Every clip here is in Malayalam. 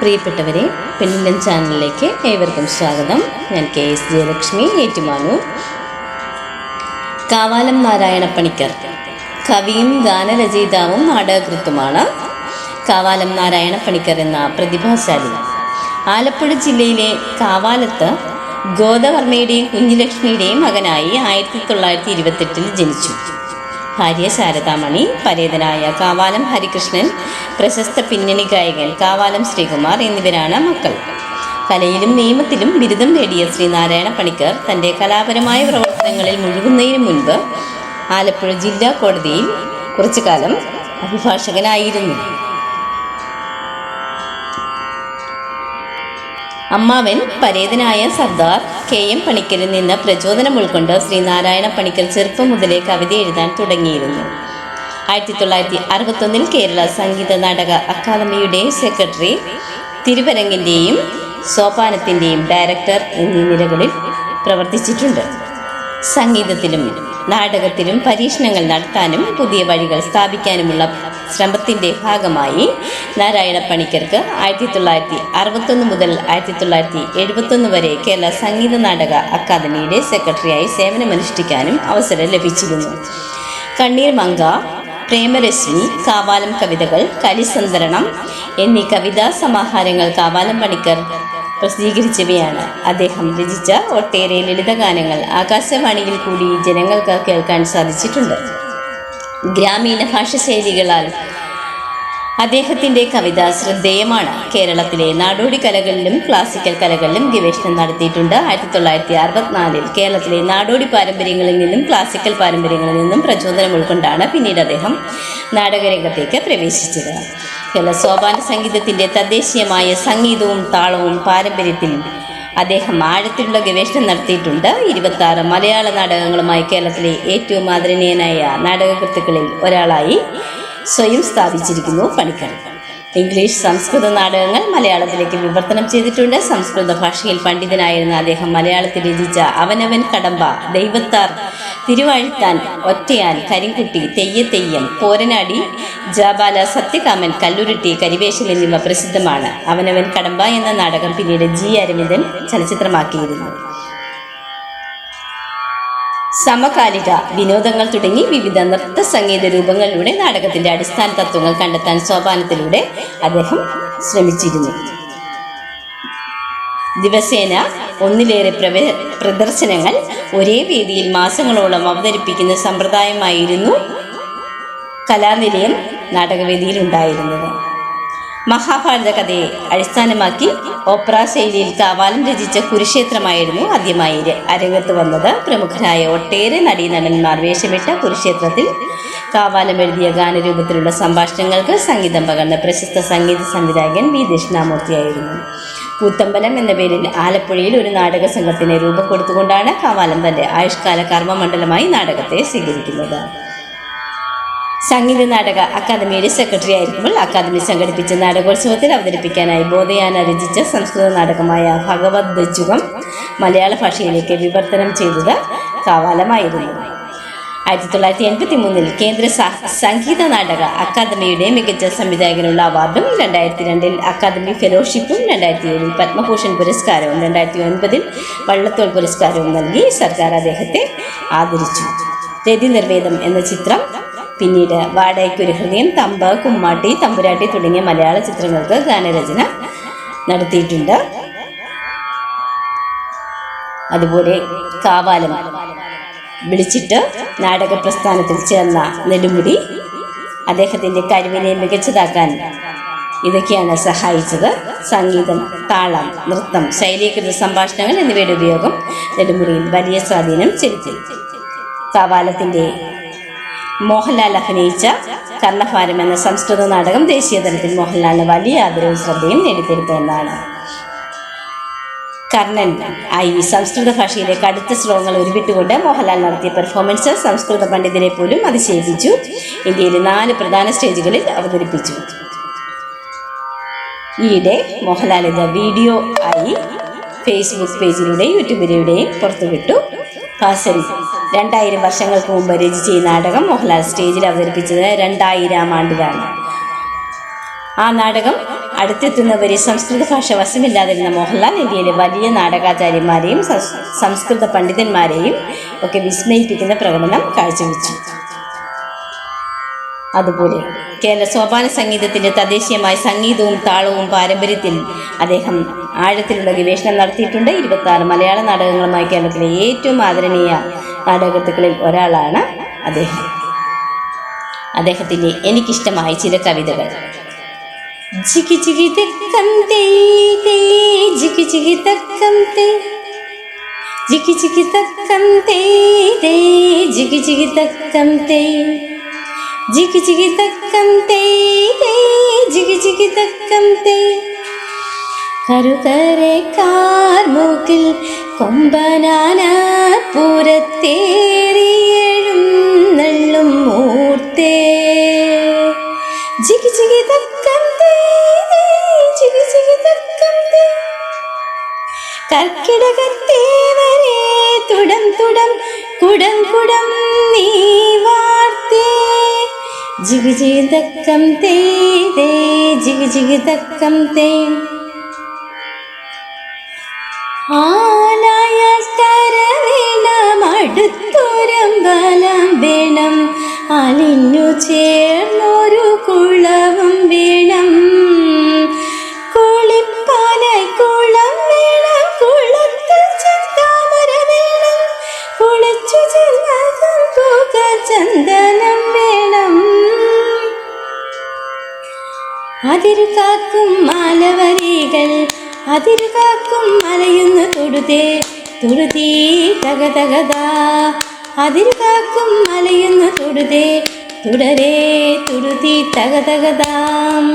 പ്രിയപ്പെട്ടവരെ പെണ്ണിലൻ ചാനലിലേക്ക് ഏവർക്കും സ്വാഗതം. ഞാൻ കെ എസ് ജയലക്ഷ്മി ഏറ്റുമാനൂർ. കാവാലം നാരായണ പണിക്കർ കവിയും ഗാനരചയിതാവും നാടകകൃത്തുമാണ് കാവാലം നാരായണ പണിക്കർ എന്ന പ്രതിഭാശാലി. ആലപ്പുഴ ജില്ലയിലെ കാവാലത്ത് ഗോദവർമ്മയുടെയും കുഞ്ഞുലക്ഷ്മിയുടെയും മകനായി ആയിരത്തി തൊള്ളായിരത്തി ഇരുപത്തെട്ടിൽ ജനിച്ചു. ഭാര്യ ശാരദാമണി പരേതനായ കാവാലം ഹരികൃഷ്ണൻ പ്രശസ്ത പിന്നണി ഗായകൻ കാവാലം ശ്രീകുമാർ എന്നിവരാണ് മക്കൾ. കലയിലും നിയമത്തിലും ബിരുദം നേടിയ ശ്രീനാരായണ പണിക്കർ തന്റെ കലാപരമായ പ്രവർത്തനങ്ങളിൽ മുഴുകുന്നതിന് മുൻപ് ആലപ്പുഴ ജില്ലാ കോടതിയിൽ കുറച്ചു കാലം അഭിഭാഷകനായിരുന്നു. അമ്മാവൻ പരേതനായ സർദാർ കെ എം പണിക്കരിൽ നിന്ന് പ്രചോദനം ഉൾക്കൊണ്ട് ശ്രീനാരായണ പണിക്കർ ചെറുപ്പം മുതലേ കവിത എഴുതാൻ തുടങ്ങിയിരുന്നു. ആയിരത്തി തൊള്ളായിരത്തി അറുപത്തൊന്നിൽ കേരള സംഗീത നാടക അക്കാദമിയുടെ സെക്രട്ടറി തിരുവരങ്ങിന്റെയും സോപാനത്തിന്റെയും ഡയറക്ടർ എന്നീ നിലകളിൽ പ്രവർത്തിച്ചിട്ടുണ്ട്. സംഗീതത്തിലും നാടകത്തിലും പരീക്ഷണങ്ങൾ നടത്താനും പുതിയ വഴികൾ സ്ഥാപിക്കാനുമുള്ള ശ്രമത്തിന്റെ ഭാഗമായി നാരായണ പണിക്കർക്ക് ആയിരത്തി തൊള്ളായിരത്തി അറുപത്തൊന്ന് മുതൽ ആയിരത്തി തൊള്ളായിരത്തി എഴുപത്തൊന്ന് വരെ കേരള സംഗീത നാടക അക്കാദമിയുടെ സെക്രട്ടറിയായി സേവനമനുഷ്ഠിക്കാനും അവസരം ലഭിച്ചിരുന്നു. കണ്ണീർ മങ്ക പ്രേമരശ്മി കാവാലം കവിതകൾ കലിസന്തരണം എന്നീ കവിതാ സമാഹാരങ്ങൾ കാവാലം പണിക്കർ പ്രസിദ്ധീകരിച്ചവയാണ്. അദ്ദേഹം രചിച്ച ഒട്ടേറെ ലളിതഗാനങ്ങൾ ആകാശവാണിയിൽ കൂടി ജനങ്ങൾക്ക് കേൾക്കാൻ സാധിച്ചിട്ടുണ്ട്. ഗ്രാമീണ ഭാഷശൈലികളാൽ അദ്ദേഹത്തിന്റെ കവിത ശ്രദ്ധേയമാണ്. കേരളത്തിലെ നാടോടി കലകളിലും ക്ലാസിക്കൽ കലകളിലും ഗവേഷണം നടത്തിയിട്ടുണ്ട്. ആയിരത്തി തൊള്ളായിരത്തി അറുപത്തിനാലിൽ കേരളത്തിലെ നാടോടി പാരമ്പര്യങ്ങളിൽ നിന്നും ക്ലാസിക്കൽ പാരമ്പര്യങ്ങളിൽ നിന്നും പ്രചോദനം ഉൾക്കൊണ്ടാണ് പിന്നീട് അദ്ദേഹം നാടകരംഗത്തേക്ക് പ്രവേശിച്ചത്. കേരള സോപാന സംഗീതത്തിന്റെ തദ്ദേശീയമായ സംഗീതവും താളവും പാരമ്പര്യത്തിൽ അദ്ദേഹം ആഴത്തിലുള്ള ഗവേഷണം നടത്തിയിട്ടുണ്ട്. ഇരുപത്തി മലയാള നാടകങ്ങളുമായി കേരളത്തിലെ ഏറ്റവും ആദരണീയനായ നാടകകൃത്തുക്കളിൽ ഒരാളായി സ്വയം സ്ഥാപിച്ചിരിക്കുന്നു പണിക്കർ. ഇംഗ്ലീഷ് സംസ്കൃത നാടകങ്ങൾ മലയാളത്തിലേക്ക് വിവർത്തനം ചെയ്തിട്ടുണ്ട്. സംസ്കൃത ഭാഷയിൽ പണ്ഡിതനായിരുന്ന അദ്ദേഹം മലയാളത്തിൽ രചിച്ച അവനവൻ കടമ്പ ദൈവത്താർ തിരുവാഴ്ത്താൻ ഒറ്റയാൻ കരിങ്കുട്ടി തെയ്യ തെയ്യം പോരനാടി ജാബാല സത്യകാമൻ കല്ലുരുട്ടി കരിവേശൽ എന്നിവ പ്രസിദ്ധമാണ്. അവനവൻ കടമ്പ എന്ന നാടകം പിന്നീട് ജി അരവിന്ദൻ ചലച്ചിത്രമാക്കിയിരുന്നു. സമകാലിക വിനോദങ്ങൾ തുടങ്ങി വിവിധ നൃത്ത സംഗീത രൂപങ്ങളിലൂടെ നാടകത്തിന്റെ അടിസ്ഥാന തത്വങ്ങൾ കണ്ടെത്താൻ സോപാനത്തിലൂടെ അദ്ദേഹം ശ്രമിച്ചിരുന്നു. ദിവസേന ഒന്നിലേറെ പ്രവേ പ്രദർശനങ്ങൾ ഒരേ വേദിയിൽ മാസങ്ങളോളം അവതരിപ്പിക്കുന്ന സമ്പ്രദായമായിരുന്നു കലാനിലയം നാടകവേദിയിൽ ഉണ്ടായിരുന്നത് മഹാഭാരത കഥയെ അടിസ്ഥാനമാക്കി ഓപ്പറ ശൈലിയിൽ കാവാലം രചിച്ച കുരുക്ഷേത്രമായിരുന്നു ആദ്യമായി അരങ്ങത്ത് വന്നത്. പ്രമുഖരായ ഒട്ടേറെ നടീനടന്മാർ വേഷമിട്ട കുരുക്ഷേത്രത്തിൽ കാവാലം എഴുതിയ ഗാനരൂപത്തിലുള്ള സംഭാഷണങ്ങൾക്ക് സംഗീതം പകർന്ന പ്രശസ്ത സംഗീത സംവിധായകൻ വി. ദക്ഷിണാമൂർത്തിയായിരുന്നു. കൂത്തമ്പലം എന്ന പേരിൽ ആലപ്പുഴയിൽ ഒരു നാടക സംഘത്തിന് രൂപം കൊടുത്തുകൊണ്ടാണ് കാവാലം തന്റെ ആയുഷ്കാല കർമ്മമണ്ഡലമായി നാടകത്തെ സ്വീകരിക്കുന്നത്. സംഗീത നാടക അക്കാദമിയുടെ സെക്രട്ടറി ആയിരിക്കുമ്പോൾ അക്കാദമി സംഘടിപ്പിച്ച നാടകോത്സവത്തിൽ അവതരിപ്പിക്കാനായി ബോധയാന രചിച്ച സംസ്കൃത നാടകമായ ഭഗവത് ദജുകം മലയാള ഭാഷയിലേക്ക് വിവർത്തനം ചെയ്തത് കാവാലമായിരുന്നു. ആയിരത്തി തൊള്ളായിരത്തി എൺപത്തി മൂന്നിൽ കേന്ദ്ര സംഗീത നാടക അക്കാദമിയുടെ മികച്ച സംവിധായകനുള്ള അവാർഡും രണ്ടായിരത്തി രണ്ടിൽ അക്കാദമി ഫെലോഷിപ്പും രണ്ടായിരത്തി ഏഴിൽ പത്മഭൂഷൺ പുരസ്കാരവും രണ്ടായിരത്തി ഒൻപതിൽ വള്ളത്തോൾ പുരസ്കാരവും നൽകി സർക്കാർ അദ്ദേഹത്തെ ആദരിച്ചു. രതി നിർവേദം എന്ന ചിത്രം പിന്നീട് വാടകയ്ക്കൊരു ഹൃദയം തമ്പ കുമ്മാട്ടി തമ്പുരാട്ടി തുടങ്ങിയ മലയാള ചിത്രങ്ങൾക്ക് ഗാനരചന നടത്തിയിട്ടുണ്ട്. അതുപോലെ കാവാലം വിളിച്ചിട്ട് നാടക പ്രസ്ഥാനത്തിൽ ചേർന്ന നെടുമുടി അദ്ദേഹത്തിന്റെ കഴിവിനെ മികച്ചതാക്കാൻ ഇതൊക്കെയാണ് സഹായിച്ചത്. സംഗീതം താളം നൃത്തം ശൈലീകൃത സംഭാഷണങ്ങൾ എന്നിവയുടെ ഉപയോഗം നെടുമുടിയിൽ വലിയ സ്വാധീനം ചെലുത്തി. കാവാലത്തിന്റെ മോഹൻലാൽ അഭിനയിച്ച കർണഭാരം എന്ന സംസ്കൃത നാടകം ദേശീയ തലത്തിൽ മോഹൻലാലിന് വലിയ ആദരവും ശ്രദ്ധയും നേടിത്തരുത്തു എന്നാണ് കർണൻ ആയി സംസ്കൃത ഭാഷയിലെ കടുത്ത ശ്ലോകങ്ങൾ ഉരുവിട്ടുകൊണ്ട് മോഹൻലാൽ നടത്തിയ പെർഫോമൻസ് സംസ്കൃത പണ്ഡിതരെ പോലും അതിശയിപ്പിച്ചു. ഇന്ത്യയിലെ നാല് പ്രധാന സ്റ്റേജുകളിൽ അവതരിപ്പിച്ചു. ഈയിടെ മോഹൻലാൽ ഇത് വീഡിയോ ആയി ഫേസ്ബുക്ക് പേജിലൂടെയും യൂട്യൂബിലൂടെയും പുറത്തുവിട്ടു. ഹാസൻ രണ്ടായിരം വർഷങ്ങൾക്ക് മുമ്പ് രചിച്ച ഈ നാടകം മോഹൻലാൽ സ്റ്റേജിൽ അവതരിപ്പിച്ചത് രണ്ടായിരം ആണ്ടിലാണ് ആ നാടകം അടുത്തെത്തുന്നവരെ സംസ്കൃത ഭാഷ വശമില്ലാതിരുന്ന മോഹൻലാൽ ഇന്ത്യയിലെ വലിയ നാടകാചാര്യന്മാരെയും സംസ്കൃത പണ്ഡിതന്മാരെയും ഒക്കെ വിസ്മയിപ്പിക്കുന്ന പ്രകടനം കാഴ്ചവെച്ചു. അതുപോലെ കേരള സോപാന സംഗീതത്തിന്റെ തദ്ദേശീയമായ സംഗീതവും താളവും പാരമ്പര്യത്തിൽ അദ്ദേഹം ആഴത്തിലുള്ള ഗവേഷണം നടത്തിയിട്ടുണ്ട്. ഇരുപത്തി മലയാള നാടകങ്ങളുമായി കേരളത്തിലെ ഏറ്റവും ആദരണീയ നാടകത്തുക്കളിൽ ഒരാളാണ് അദ്ദേഹം. അദ്ദേഹത്തിന്റെ എനിക്കിഷ്ടമായ ചില കവിതകൾ. ജിഗി ജിഗി കൊമ്പനാന പുറത്തേറിയഴും നള്ളും മൂർത്തേ. ജിഗി ജിഗി തക്കം ജിഗി ജിഗി തക്കം കർക്കിടകത്തേവരെ തുടം തുടം കുടം കുടം നീ വാർത്തേ. ജിഗി ജിഗി തക്കം ജിഗി ജിഗി തക്കം തേ. ആനായാൽ തര വേണം അടുത്തൊരമ്പലം വേണം. അലിഞ്ഞു ചേർന്നൊരു കുളവും വേണം. കുളിപ്പാനായി കുളം വേണം. കുളത്തിൽ ചെന്താമര വേണം. കുളിച്ചു ചെന്നതും ചന്ദനം വേണം. അതിരു കാക്കും മാലവരികൾ അതിരു കാക്കും മലയുന്നു തൊടുതേ. തൊടുതീ തക തകതാ അതിരു കാക്കും അലയുന്ന തൊടുതേ തുടരേ തുടുതി തക തകതാം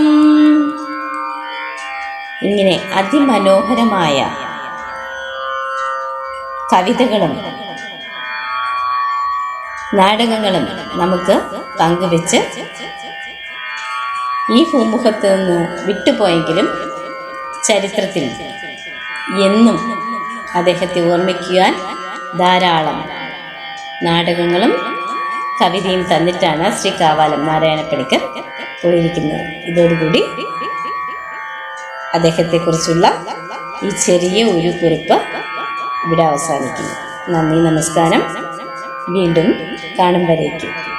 ഇങ്ങനെ അതിമനോഹരമായ കവിതകളും നാടകങ്ങളും നമുക്ക് പങ്കുവെച്ച് ഈ ഭൂമുഖത്ത് നിന്ന് വിട്ടുപോയെങ്കിലും ചരിത്രത്തിൽ എന്നും അദ്ദേഹത്തെ ഓർമ്മിക്കുവാൻ ധാരാളം നാടകങ്ങളും കവിതയും തന്നിട്ടാണ് ശ്രീ കാവാലം നാരായണപ്പണിക്കർ പോയിരിക്കുന്നത്. ഇതോടുകൂടി അദ്ദേഹത്തെക്കുറിച്ചുള്ള ഈ ചെറിയ ഒരു കുറിപ്പ് ഇവിടെ അവസാനിക്കുന്നു. നന്ദി നമസ്കാരം. വീണ്ടും കാണും വരേക്കും.